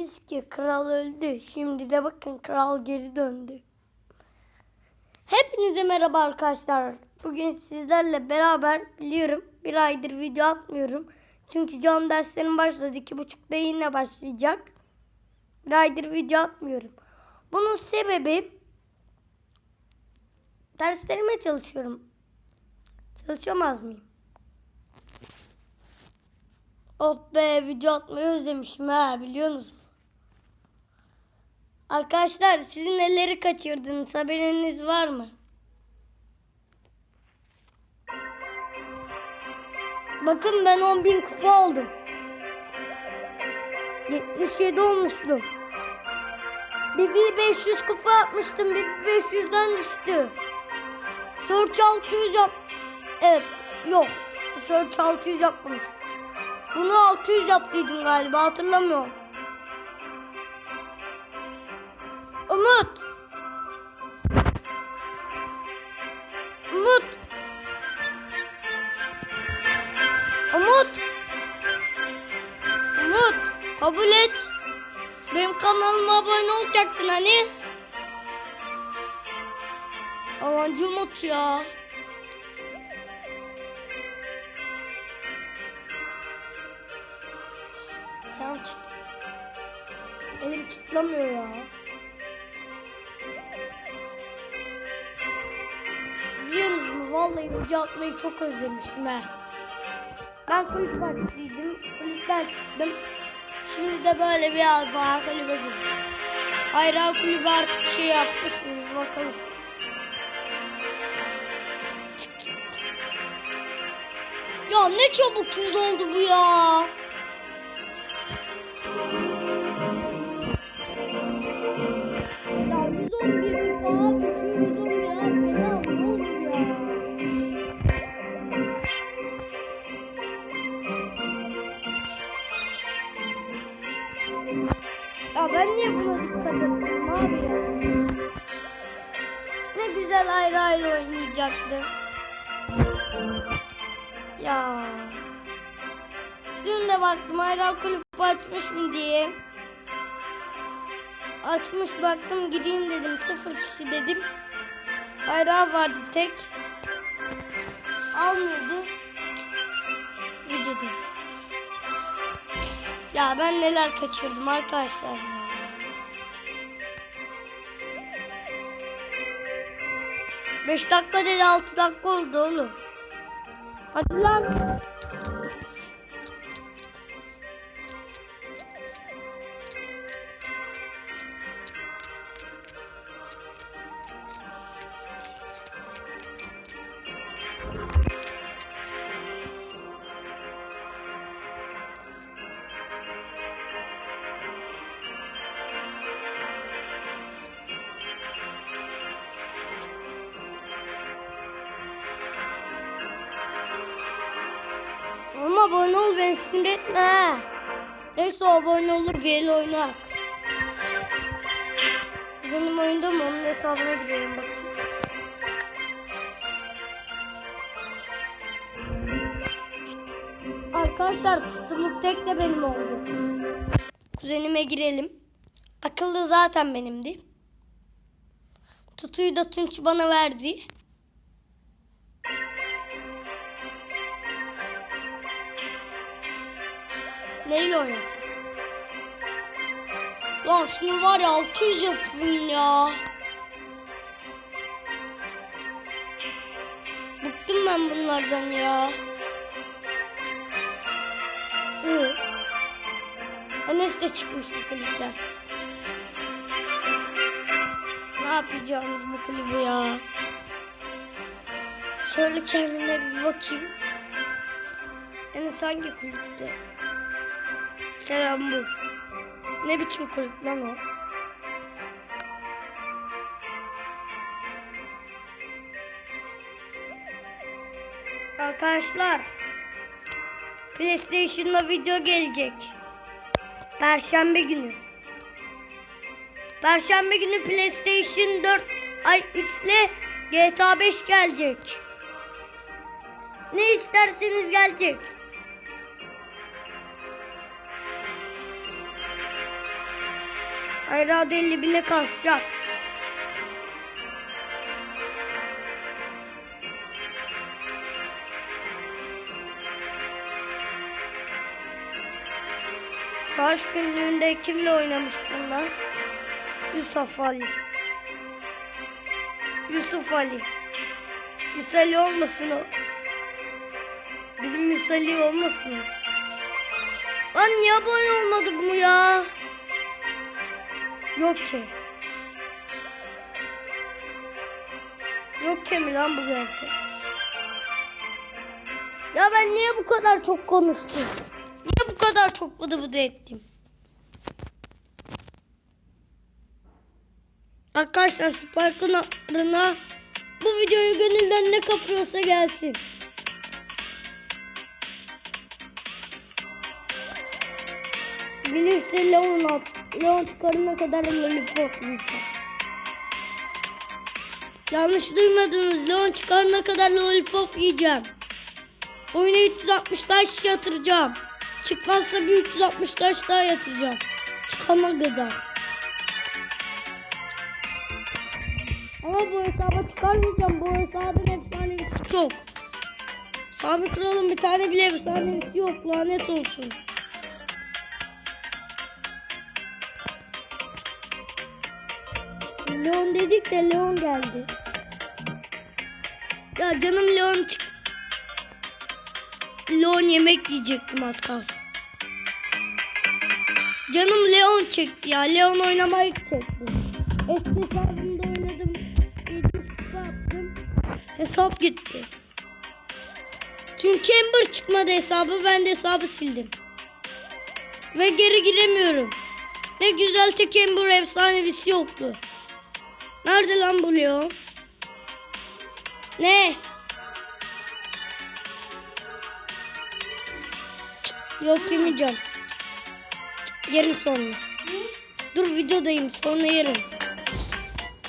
derseniz ki kral öldü. Şimdi de bakın kral geri döndü. Hepinize merhaba arkadaşlar. Bugün sizlerle beraber biliyorum bir aydır video atmıyorum. Çünkü can derslerim başladı. iki buçukta yine başlayacak. Bir aydır video atmıyorum. Bunun sebebi derslerime çalışıyorum. Çalışamaz mıyım? Oh be video atmayı özlemişim ha biliyorsunuz? Arkadaşlar sizin neleri kaçırdınız haberiniz var mı? Bakın ben 10.000 kupa oldum. 77 olmuştum. Bir 500 kupa atmıştım. Bir 500'den düştü. Search 600 yap. Evet. Yok. Search 600 yapmamıştım. Bunu 600 yaptıydım galiba hatırlamıyorum. Umut. Umut. Umut. Umut. Kabul et. Benim kanalıma abone olacaktın hani. Alancı Umut ya. Elim çıtlamıyor ya. Vallahi video atmayı çok özlemişim he. Ben kulüp partideydim. Kulüpten çıktım. Şimdi de böyle bir albaa kulübe girdim. Hayra kulübü artık şey yapmış mıyız bakalım. Ya ne çabuk yüz oldu bu. Ya Ya ben niye buna dikkat etmedim abi ya? Ne güzel ayrı ayrı oynayacaktım. Ya. Dün de baktım ayrı kulüp açmış mı diye. Açmış baktım gideyim dedim. Sıfır kişi dedim. Bayrağı vardı tek. Almıyordu. Videoda. Ya ben neler kaçırdım arkadaşlar. Beş dakika dedi altı dakika oldu oğlum. Hadi lan. Beni sinir etme. Neyse abone olur bir el oynak. Benim oyunda mı? Onun hesabına girelim bakayım. Arkadaşlar tutuluk tek de benim oldu. Kuzenime girelim. Akıllı zaten benimdi. Tutuyu da Tunç bana verdi. Neyle oynasın? Lan şunu var ya 600 yapayım ya. Bıktım ben bunlardan ya. Hı. Enes de çıkmıştı kulüpten. Ne yapacağımız bu kulübü ya? Şöyle kendime bir bakayım. Enes hangi kulüpte? Selam bu. Ne biçim kulüp lan o? Arkadaşlar PlayStation'da video gelecek. Perşembe günü. Perşembe günü PlayStation 4 ay 3 ile GTA 5 gelecek. Ne isterseniz gelecek. Herhalde 50 bine kasacak. Savaş günlüğünde kimle oynamıştım ben? Yusuf Ali. Yusuf Ali. Yusuf Ali olmasın o. Bizim Yusuf Ali olmasın. Lan niye abone olmadı bu ya? Yok ki. Yok ki mi lan bu gerçek? Ya ben niye bu kadar çok konuştum? Niye bu kadar çok bıdı bıdı ettim? Arkadaşlar Spark'ın arına bu videoyu gönülden ne kapıyorsa gelsin. Bilirse Leon at. Leon çıkarına kadar lollipop yiyeceğim. Yanlış duymadınız. Leon çıkarına kadar lollipop yiyeceğim. Oyuna 360 taş yatıracağım. Çıkmazsa bir 360 taş daha yatıracağım. Çıkana kadar. Ama bu hesaba çıkarmayacağım. Bu hesabın efsanevisi çok. Sami Kral'ın bir tane bile efsanevisi yok. Lanet olsun. Leon dedik de Leon geldi. Ya canım Leon çık. Leon yemek yiyecektim az kalsın. Canım Leon çekti ya. Leon oynamayı çekti. Eski hesabımda oynadım. 700 kupa yaptım. Hesap gitti. Çünkü Ember çıkmadı hesabı. Ben de hesabı sildim. Ve geri giremiyorum. Ne güzel tek Ember efsanevisi yoktu. Nerede lan bu Leon? Ne? Yok yemeyeceğim. Yerim sonra. Dur videodayım sonra yerim.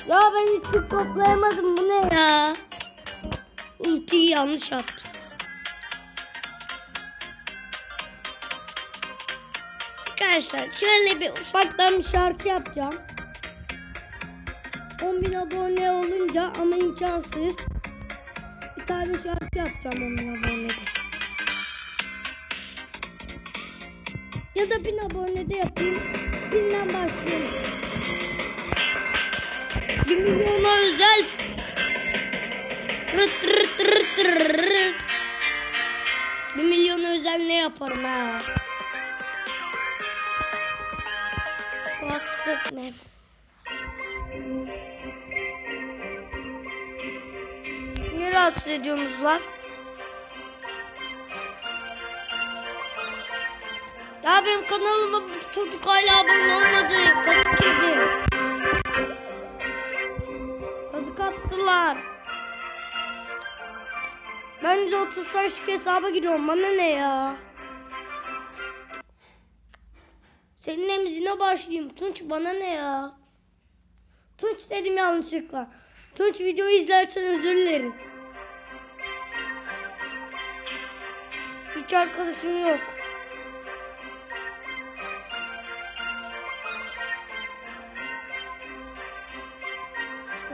Ya ben hiç toplayamadım bu ne ya? Ultiyi yanlış attım. Arkadaşlar şöyle bir ufaktan bir şarkı yapacağım. 10.000 abone olunca ama imkansız. Bir tane şarkı yapacağım 10.000 abonede. Ya da 1000 abonede yapayım. 1000'den başlayayım. 1 milyona özel. Rıt rıt rıt rıt. 1 milyona özel ne yaparım ha? Rahatsız etme. Rahatsız ediyorsunuz lan? Ya benim kanalıma çocuk hala abone olmadı. Kazık yedi. Kazık attılar. Ben de 30 taşlık hesaba giriyorum. Bana ne ya? Senin emzine başlayayım. Tunç bana ne ya? Tunç dedim yanlışlıkla. Tunç videoyu izlersen özür dilerim. Hiç arkadaşım yok.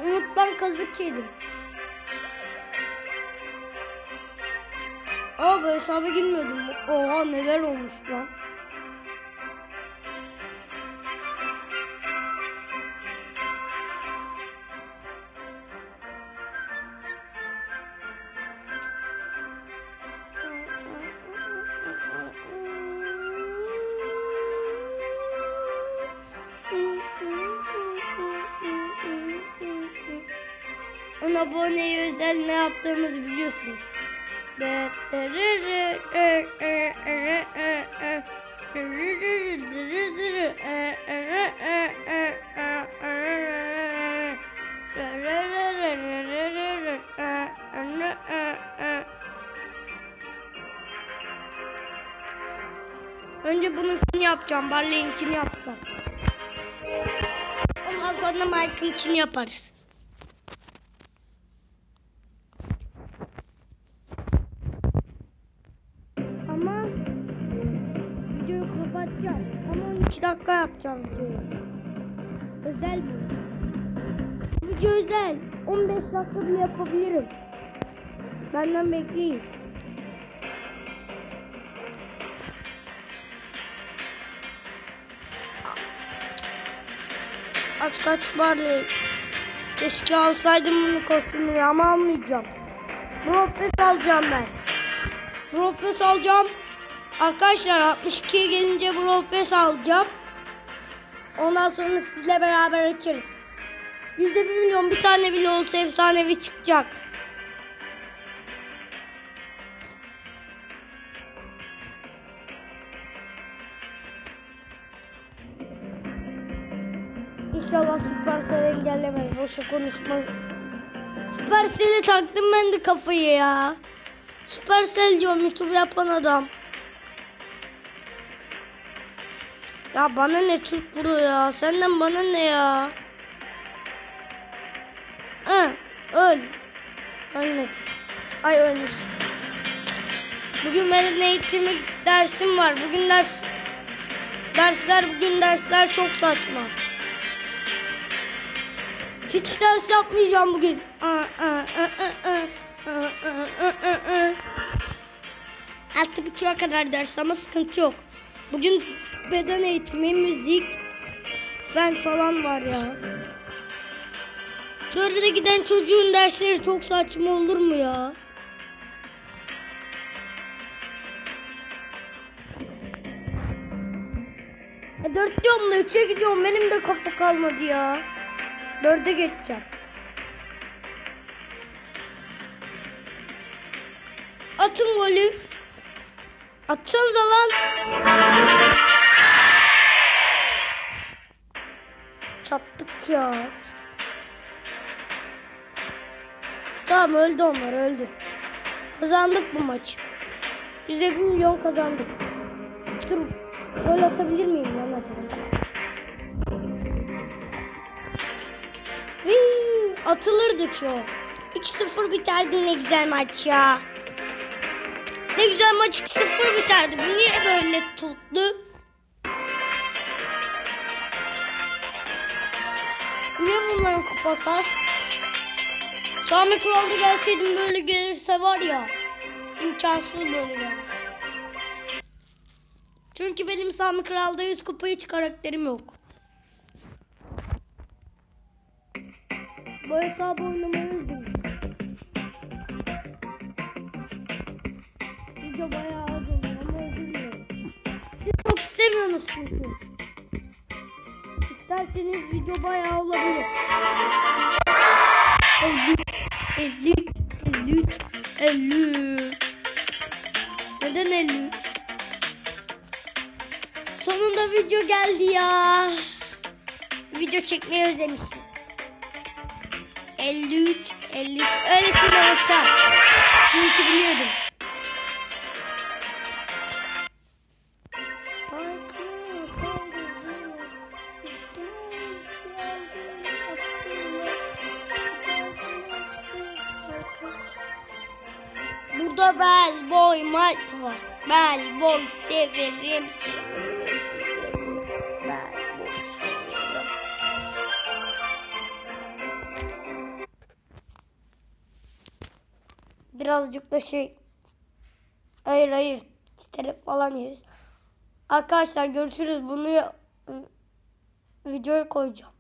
Umut'tan kazık yedim. Aa bu hesaba girmiyordum. Oha neler olmuş lan. Aboneye özel ne yaptığımızı biliyorsunuz. Önce bununkini yapacağım. Barley'inkini yapacağım. Ondan sonra Mike'ınkini yaparız. Videoyu kapatacağım. Ama 12 dakika yapacağım videoyu. Özel mi? Video özel. 15 dakika bile yapabilirim. Benden bekleyin. Aç kaç bari. Keşke alsaydım bunu kostümünü ama almayacağım. Bropes alacağım ben. Bropes alacağım. Arkadaşlar 62'ye gelince Bropes alacağım. Ondan sonra sizle beraber açarız. Yüzde bir milyon bir tane bile olsa efsanevi çıkacak. İnşallah Supercell engellemez. Boşa konuşma. Supercell'e taktım ben de kafayı ya. Supercell diyorum YouTube yapan adam. Ya bana ne Türk Pro ya? Senden bana ne ya? Hı, öl. Ölmedi. Ay ölmüş. Bugün benim eğitimi dersim var. Bugün ders dersler bugün dersler çok saçma. Hiç ders yapmayacağım bugün. Artık üçe kadar ders ama sıkıntı yok. Bugün beden eğitimi, müzik, fen falan var ya. Dörde giden çocuğun dersleri çok saçma olur mu ya? E dört diyorum da üçe gidiyorum. Benim de kafa kalmadı ya. Dörde geçeceğim. Atın golü. Atsanıza lan. Çattık ya. Tamam öldü onlar öldü. Kazandık bu maçı. Yüzde bir milyon kazandık. Dur gol atabilir miyim lan acaba? Hii, atılırdı çok. 2-0 biterdi ne güzel maç ya. Ne güzel maç 2-0 biterdi. Niye böyle tuttu? Niye bunların kafası? Sami Kural'da gelseydim böyle gelirse var ya. imkansız böyle ya. Çünkü benim Sami Kral'da 100 kupa hiç karakterim yok. Bu hesabı oynamayı. Video bayağı az oluyor ama üzülmüyorum. Siz çok istemiyorsunuz çünkü. İsterseniz video bayağı olabilir. 50, 50, 53, 53. Neden 53? Sonunda video geldi ya. Video çekmeyi özlemişim. 53, 53. Öylesine olsa. Çünkü biliyordum. Burada bel boy maç var. Bel boy severim. Bel boy severim. Birazcık da şey. Hayır hayır. Telef falan yeriz. Arkadaşlar görüşürüz. Bunu ya- videoya koyacağım.